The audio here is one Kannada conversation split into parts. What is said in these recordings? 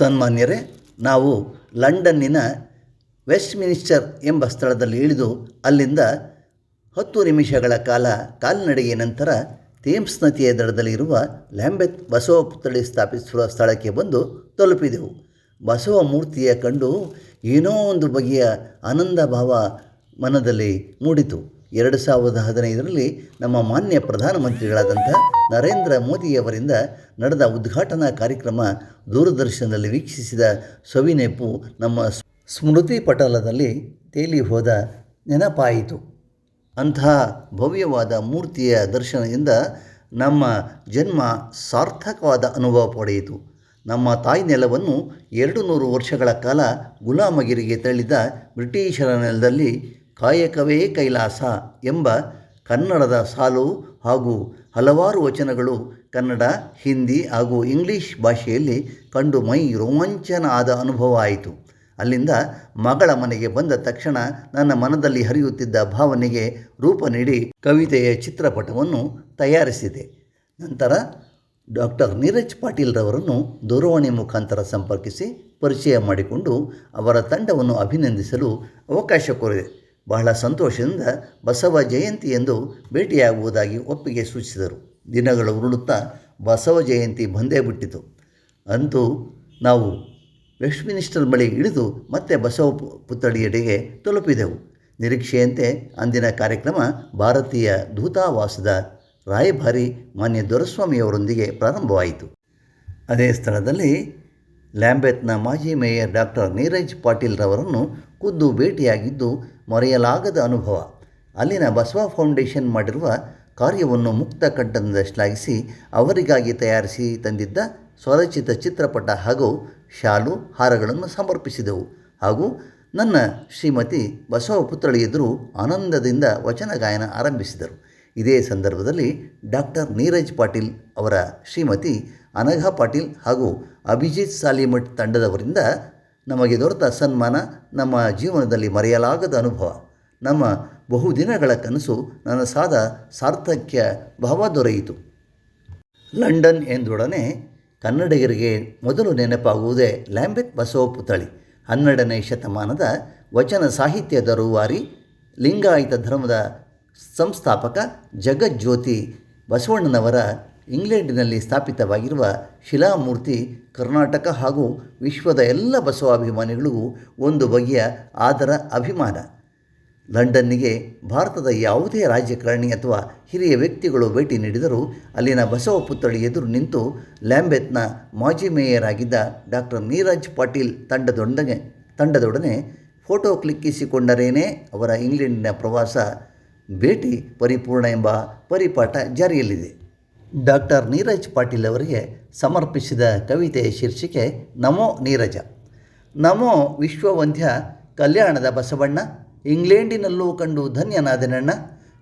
ಸನ್ಮಾನ್ಯರೇ, ನಾವು ಲಂಡನ್ನಿನ ವೆಸ್ಟ್ ಮಿನಿಸ್ಟರ್ ಎಂಬ ಸ್ಥಳದಲ್ಲಿ ಇಳಿದು ಅಲ್ಲಿಂದ ಹತ್ತು ನಿಮಿಷಗಳ ಕಾಲ ಕಾಲ್ನಡಿಗೆ ನಂತರ ಥೇಮ್ಸ್ ನದಿಯ ದಡದಲ್ಲಿರುವ ಲ್ಯಾಂಬೆತ್ ಬಸವ ಪುತ್ಥಳಿ ಸ್ಥಾಪಿಸುವ ಸ್ಥಳಕ್ಕೆ ಬಂದು ತಲುಪಿದೆವು. ಬಸವ ಮೂರ್ತಿಯ ಕಂಡು ಏನೋ ಒಂದು ಬಗೆಯ ಆನಂದ ಭಾವ ಮನದಲ್ಲಿ ಮೂಡಿತು. ಎರಡು ಸಾವಿರದ ಹದಿನೈದರಲ್ಲಿ ನಮ್ಮ ಮಾನ್ಯ ಪ್ರಧಾನಮಂತ್ರಿಗಳಾದಂಥ ನರೇಂದ್ರ ಮೋದಿಯವರಿಂದ ನಡೆದ ಉದ್ಘಾಟನಾ ಕಾರ್ಯಕ್ರಮ ದೂರದರ್ಶನದಲ್ಲಿ ವೀಕ್ಷಿಸಿದ ಸವಿನೆಪು ನಮ್ಮ ಸ್ಮೃತಿ ಪಟಲದಲ್ಲಿ ತೇಲಿ ಹೋದ ನೆನಪಾಯಿತು. ಅಂತಹ ಭವ್ಯವಾದ ಮೂರ್ತಿಯ ದರ್ಶನದಿಂದ ನಮ್ಮ ಜನ್ಮ ಸಾರ್ಥಕವಾದ ಅನುಭವ ಪಡೆಯಿತು. ನಮ್ಮ ತಾಯಿ ನೆಲವನ್ನು ಎರಡು ನೂರು ವರ್ಷಗಳ ಕಾಲ ಗುಲಾಮಗಿರಿಗೆ ತಳ್ಳಿದ ಬ್ರಿಟಿಷರ ನೆಲದಲ್ಲಿ ಕಾಯಕವೇ ಕೈಲಾಸ ಎಂಬ ಕನ್ನಡದ ಸಾಲು ಹಾಗೂ ಹಲವಾರು ವಚನಗಳು ಕನ್ನಡ, ಹಿಂದಿ ಹಾಗೂ ಇಂಗ್ಲೀಷ್ ಭಾಷೆಯಲ್ಲಿ ಕಂಡು ಮೈ ರೋಮಾಂಚನ ಆದ ಅನುಭವ ಆಯಿತು. ಅಲ್ಲಿಂದ ಮಗಳ ಮನೆಗೆ ಬಂದ ತಕ್ಷಣ ನನ್ನ ಮನದಲ್ಲಿ ಹರಿಯುತ್ತಿದ್ದ ಭಾವನೆಗೆ ರೂಪ ನೀಡಿ ಕವಿತೆಯ ಚಿತ್ರಪಟವನ್ನು ತಯಾರಿಸಿದೆ. ನಂತರ ಡಾಕ್ಟರ್ ನೀರಜ್ ಪಾಟೀಲ್ರವರನ್ನು ದೂರವಾಣಿ ಮುಖಾಂತರ ಸಂಪರ್ಕಿಸಿ ಪರಿಚಯ ಮಾಡಿಕೊಂಡು ಅವರ ತಂಡವನ್ನು ಅಭಿನಂದಿಸಲು ಅವಕಾಶ ಕೋರಿದೆ ಬಹಳ ಸಂತೋಷದಿಂದ ಬಸವ ಜಯಂತಿ ಎಂದು ಭೇಟಿಯಾಗುವುದಾಗಿ ಒಪ್ಪಿಗೆ ಸೂಚಿಸಿದರು. ದಿನಗಳು ಉರುಳುತ್ತಾ ಬಸವ ಜಯಂತಿ ಬಂದೇ ಬಿಟ್ಟಿತು. ಅಂತೂ ನಾವು ವೆಸ್ಟ್ ಮಿನಿಸ್ಟರ್ ಬಳಿ ಇಳಿದು ಮತ್ತೆ ಬಸವ ಪುತ್ಥಳಿಯಡೆಗೆ ತಲುಪಿದೆವು. ನಿರೀಕ್ಷೆಯಂತೆ ಅಂದಿನ ಕಾರ್ಯಕ್ರಮ ಭಾರತೀಯ ದೂತಾವಾಸದ ರಾಯಭಾರಿ ಮಾನ್ಯ ದೊರಸ್ವಾಮಿಯವರೊಂದಿಗೆ ಪ್ರಾರಂಭವಾಯಿತು. ಅದೇ ಸ್ಥಳದಲ್ಲಿ ಲ್ಯಾಂಬೆತ್ನ ಮಾಜಿ ಮೇಯರ್ ಡಾಕ್ಟರ್ ನೀರಜ್ ಪಾಟೀಲ್ರವರನ್ನು ಖುದ್ದು ಭೇಟಿಯಾಗಿದ್ದು ಮರೆಯಲಾಗದ ಅನುಭವ. ಅಲ್ಲಿನ ಬಸವ ಫೌಂಡೇಶನ್ ಮಾಡಿರುವ ಕಾರ್ಯವನ್ನು ಮುಕ್ತ ಕಂಠದಿಂದ ಶ್ಲಾಘಿಸಿ ಅವರಿಗಾಗಿ ತಯಾರಿಸಿ ತಂದಿದ್ದ ಸ್ವರಚಿತ ಚಿತ್ರಪಟ ಹಾಗೂ ಶಾಲು ಹಾರಗಳನ್ನು ಸಮರ್ಪಿಸಿದೆವು. ಹಾಗೂ ನನ್ನ ಶ್ರೀಮತಿ ಬಸವ ಪುತ್ಥಳಿ ಎದುರು ಆನಂದದಿಂದ ವಚನ ಗಾಯನ ಆರಂಭಿಸಿದರು. ಇದೇ ಸಂದರ್ಭದಲ್ಲಿ ಡಾಕ್ಟರ್ ನೀರಜ್ ಪಾಟೀಲ್ ಅವರ ಶ್ರೀಮತಿ ಅನಘಾ ಪಾಟೀಲ್ ಹಾಗೂ ಅಭಿಜಿತ್ ಸಾಲಿಮಠ್ ತಂಡದವರಿಂದ ನಮಗೆ ದೊರೆತ ಸನ್ಮಾನ ನಮ್ಮ ಜೀವನದಲ್ಲಿ ಮರೆಯಲಾಗದ ಅನುಭವ. ನಮ್ಮ ಬಹುದಿನಗಳ ಕನಸು ನನಸಾದ ಸಾರ್ಥಕ್ಯ ಭಾವ ದೊರೆಯಿತು. ಲಂಡನ್ ಎಂದೊಡನೆ ಕನ್ನಡಿಗರಿಗೆ ಮೊದಲು ನೆನಪಾಗುವುದೇ ಲ್ಯಾಂಬೆತ್ ಬಸವ ಪುತ್ಥಳಿ ಹನ್ನೆರಡನೇ ಶತಮಾನದ ವಚನ ಸಾಹಿತ್ಯದ ರೂವಾರಿ ಲಿಂಗಾಯತ ಧರ್ಮದ ಸಂಸ್ಥಾಪಕ ಜಗಜ್ಯೋತಿ ಬಸವಣ್ಣನವರ ಇಂಗ್ಲೆಂಡಿನಲ್ಲಿ ಸ್ಥಾಪಿತವಾಗಿರುವ ಶಿಲಾಮೂರ್ತಿ ಕರ್ನಾಟಕ ಹಾಗೂ ವಿಶ್ವದ ಎಲ್ಲ ಬಸವಾಭಿಮಾನಿಗಳಿಗೂ ಒಂದು ಬಗೆಯ ಆದರ ಅಭಿಮಾನ. ಲಂಡನ್ನಿಗೆ ಭಾರತದ ಯಾವುದೇ ರಾಜಕಾರಣಿ ಅಥವಾ ಹಿರಿಯ ವ್ಯಕ್ತಿಗಳು ಭೇಟಿ ನೀಡಿದರೂ ಅಲ್ಲಿನ ಬಸವ ಪುತ್ಥಳಿ ಎದುರು ನಿಂತು ಲ್ಯಾಂಬೆತ್ನ ಮಾಜಿ ಮೇಯರ್ ಆಗಿದ್ದ ಡಾಕ್ಟರ್ ನೀರಜ್ ಪಾಟೀಲ್ ತಂಡದೊಂದಿಗೆ ತಂಡದೊಡನೆ ಫೋಟೋ ಕ್ಲಿಕ್ಕಿಸಿಕೊಂಡರೇನೇ ಅವರ ಇಂಗ್ಲೆಂಡಿನ ಪ್ರವಾಸ ಭೇಟಿ ಪರಿಪೂರ್ಣ ಎಂಬ ಪರಿಪಾಠ ಜಾರಿಯಲ್ಲಿದೆ. ಡಾಕ್ಟರ್ ನೀರಜ್ ಪಾಟೀಲ್ ಅವರಿಗೆ ಸಮರ್ಪಿಸಿದ ಕವಿತೆ ಶೀರ್ಷಿಕೆ ನಮೋ ನೀರಜ. ನಮೋ ವಿಶ್ವವಂದ್ಯ ಕಲ್ಯಾಣದ ಬಸವಣ್ಣ, ಇಂಗ್ಲೆಂಡಿನಲ್ಲೂ ಕಂಡು ಧನ್ಯನಾದನಣ್ಣ,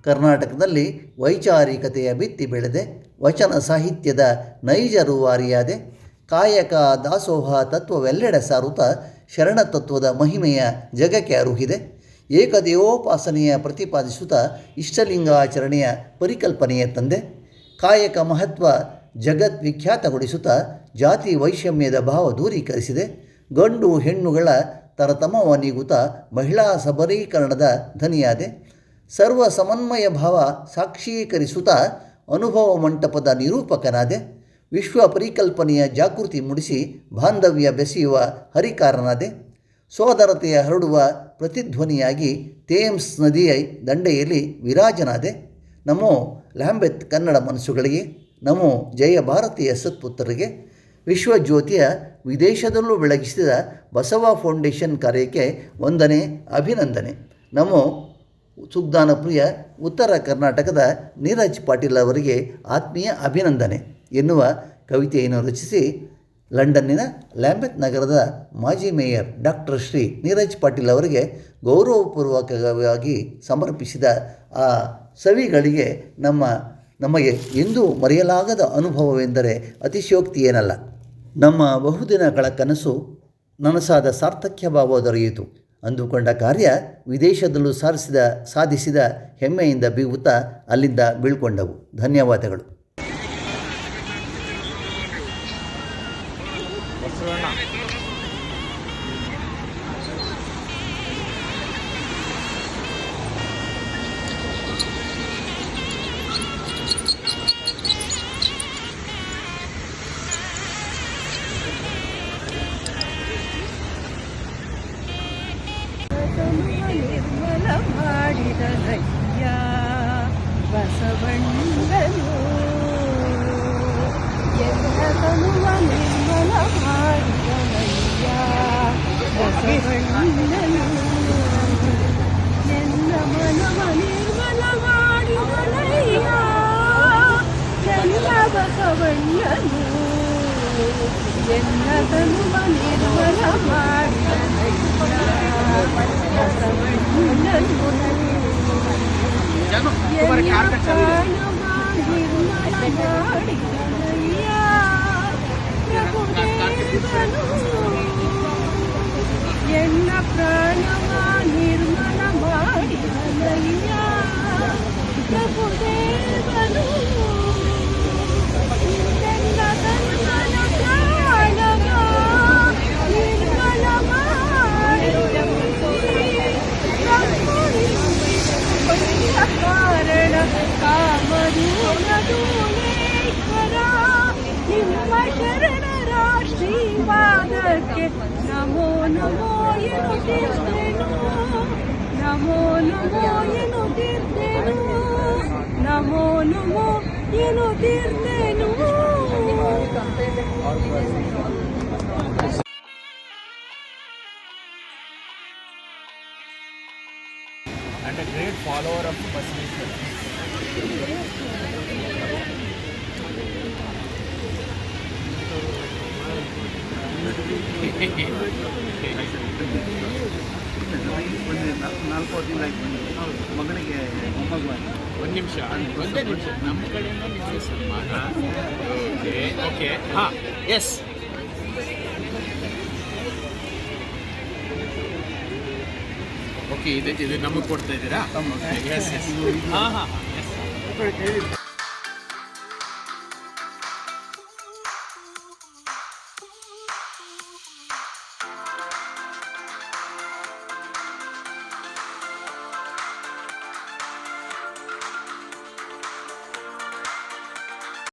ಕರ್ನಾಟಕದಲ್ಲಿ ವೈಚಾರಿಕತೆಯ ಬಿತ್ತಿ ಬೆಳೆದೆ, ವಚನ ಸಾಹಿತ್ಯದ ನೈಜ ರೂವಾರಿಯಾದೆ, ಕಾಯಕ ದಾಸೋಹ ತತ್ವವೆಲ್ಲೆಡೆ ಸಾರುತ್ತ ಶರಣ ತತ್ವದ ಮಹಿಮೆಯ ಜಗಕ್ಕೆ ಅರುಹಿದೆ, ಏಕದೇವೋಪಾಸನೆಯ ಪ್ರತಿಪಾದಿಸುತ್ತಾ ಇಷ್ಟಲಿಂಗಾಚರಣೆಯ ಪರಿಕಲ್ಪನೆಯ ತಂದೆ. ಕಾಯಕ ಮಹತ್ವ ಜಗತ್ ವಿಖ್ಯಾತಗೊಳಿಸುತ್ತಾ ಜಾತಿ ವೈಷಮ್ಯದ ಭಾವ ದೂರೀಕರಿಸಿದೆ. ಗಂಡು ಹೆಣ್ಣುಗಳ ತರತಮವ ನೀಗುತ್ತಾ ಮಹಿಳಾ ಸಬಲೀಕರಣದ ಧನಿಯಾದೆ ಸರ್ವ ಸಮನ್ವಯ ಭಾವ ಸಾಕ್ಷೀಕರಿಸುತ್ತಾ ಅನುಭವ ಮಂಟಪದ ನಿರೂಪಕನಾದೆ. ವಿಶ್ವ ಪರಿಕಲ್ಪನೆಯ ಜಾಗೃತಿ ಮೂಡಿಸಿ ಬಾಂಧವ್ಯ ಬೆಸೆಯುವ ಹರಿಕಾರನಾದೆ. ಸೋದರತೆಯ ಹರಡುವ ಪ್ರತಿಧ್ವನಿಯಾಗಿ ಥೇಮ್ಸ್ ನದಿಯ ದಂಡೆಯಲ್ಲಿ ವಿರಾಜನಾದೆ. ನಮೋ ಲ್ಯಾಂಬೆತ್ ಕನ್ನಡ ಮನಸ್ಸುಗಳಿಗೆ, ನಮೋ ಜಯ ಭಾರತೀಯ ಸತ್ಪುತ್ರರಿಗೆ, ವಿಶ್ವಜ್ಯೋತಿಯ ವಿದೇಶದಲ್ಲೂ ಬೆಳಗಿಸಿದ ಬಸವ ಫೌಂಡೇಶನ್ ಕಾರ್ಯಕ್ಕೆ ವಂದನೆ, ಅಭಿನಂದನೆ. ನಮೋ ಸುಗ್ದಾನ ಪ್ರಿಯ ಉತ್ತರ ಕರ್ನಾಟಕದ ನೀರಜ್ ಪಾಟೀಲ್ ಅವರಿಗೆ ಆತ್ಮೀಯ ಅಭಿನಂದನೆ ಎನ್ನುವ ಕವಿತೆಯನ್ನು ರಚಿಸಿ ಲಂಡನ್ನಿನ ಲ್ಯಾಂಬೆತ್ ನಗರದ ಮಾಜಿ ಮೇಯರ್ ಡಾಕ್ಟರ್ ಶ್ರೀ ನೀರಜ್ ಪಾಟೀಲ್ ಅವರಿಗೆ ಗೌರವಪೂರ್ವಕವಾಗಿ ಸಮರ್ಪಿಸಿದ ಆ ಸವಿಗಳಿಗೆ ನಮ್ಮ, ನಮಗೆ ಎಂದೂ ಮರೆಯಲಾಗದ ಅನುಭವವೆಂದರೆ ಅತಿಶಯೋಕ್ತಿ ಏನಲ್ಲ. ನಮ್ಮ ಬಹುದಿನಗಳ ಕನಸು ನನಸಾದ ಸಾರ್ಥಕ್ಯ ಭಾವ ದೊರೆಯಿತು. ಅಂದುಕೊಂಡ ಕಾರ್ಯ ವಿದೇಶದಲ್ಲೂ ಸಾರಿಸಿದ, ಸಾಧಿಸಿದ ಹೆಮ್ಮೆಯಿಂದ ಬೀಗುತ್ತಾ ಅಲ್ಲಿಂದ ಬೀಳ್ಕೊಂಡವು. ಧನ್ಯವಾದಗಳು. ఎన్న బసవణ్యను ఎన్న తను మనిరు ಪ್ರಾಣವ ನಿರ್ಮಲ ಮಾಡಿದನಯ್ಯ ಪ್ರಭುದೇವನು ಎಲ್ಲ ಆಶೀರ್ವಾದಕ್ಕೆ ನಮೋ ನಮೋ ಎನ್ನುತ್ತಿದ್ದೆನು ನಮೋ ನಮೋ ಎನ್ನುತ್ತಿದ್ದೆನು ನಮೋ ನಮೋ ಎನ್ನುತ್ತಿದ್ದೆನು and a great follower of Basilism. ನಾಲ್ಕು ತಿಂಗಳಾಯ್ತು ಮಗನಿಗೆ ಮೊಮ್ಮಗು ಆಯ್ತು. ಒಂದು ನಿಮಿಷ ಒಂದೇ ನಿಮಿಷ ನಮ್ಮ ಕಡೆಯಿಂದ ನಿಮಗೆ ಸನ್ಮಾನ ಓಕೆ ಓಕೆ ಹಾಂ ಎಸ್ ಓಕೆ ಇದು ಇದು ನಮಗೆ ಕೊಡ್ತಾ ಇದ್ದೀರಾ ಎಸ್ ಎಸ್ ಹಾಂ ಹಾಂ